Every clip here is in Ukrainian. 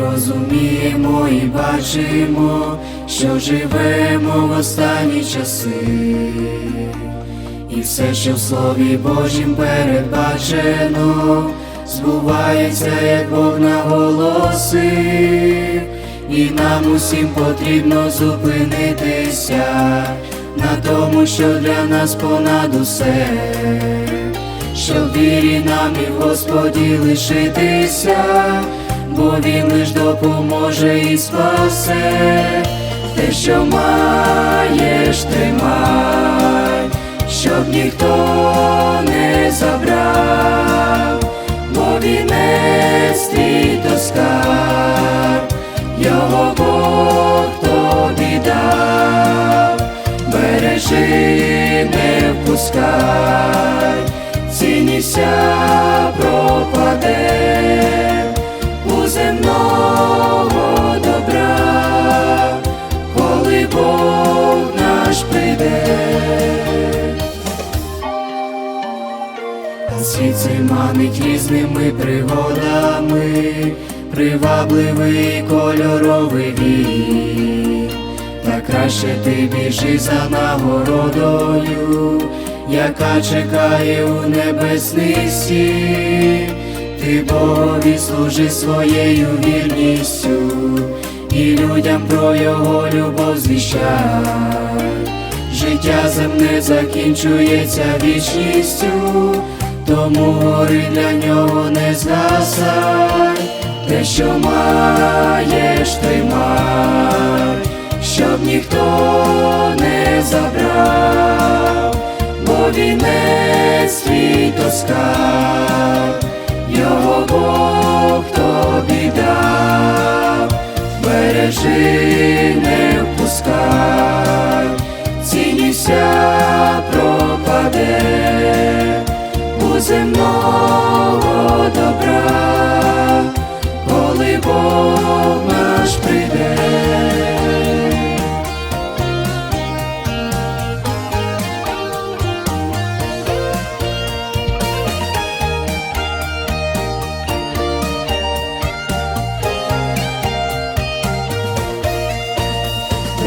розуміємо і бачимо, що живемо в останні часи, і все, що в Слові Божім передбачено, збувається, як Бог наголосив, і нам усім потрібно зупинитися на тому, що для нас понад усе. Щоб вірі нам і в Господі лишитися, бо Він лиш допоможе і спасе, те, що маєш, тримай, щоб ніхто не забрав, бо вінець твій то його Бог тобі дав, бережи, не впускай цінніся світ цей манить різними пригодами, привабливий кольоровий він, та краще ти біжи за нагородою яка чекає у небесний ти Богові служи своєю вірністю, і людям про його любов звіщай. Життя земне закінчується вічністю, тому гори для нього не згасай, те, що маєш, тримай, щоб ніхто не забрав бо вінець твій то скарб, його Бог тобі дав, бережи,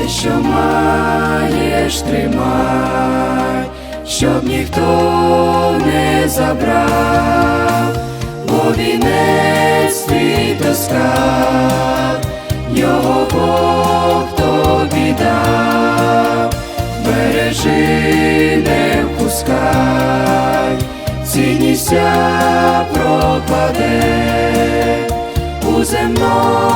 що маєш, тримай, щоб ніхто не забрав, бо вінець твій то його Бог тобі дав, бережи, не впускай, цінніся пропаде у земного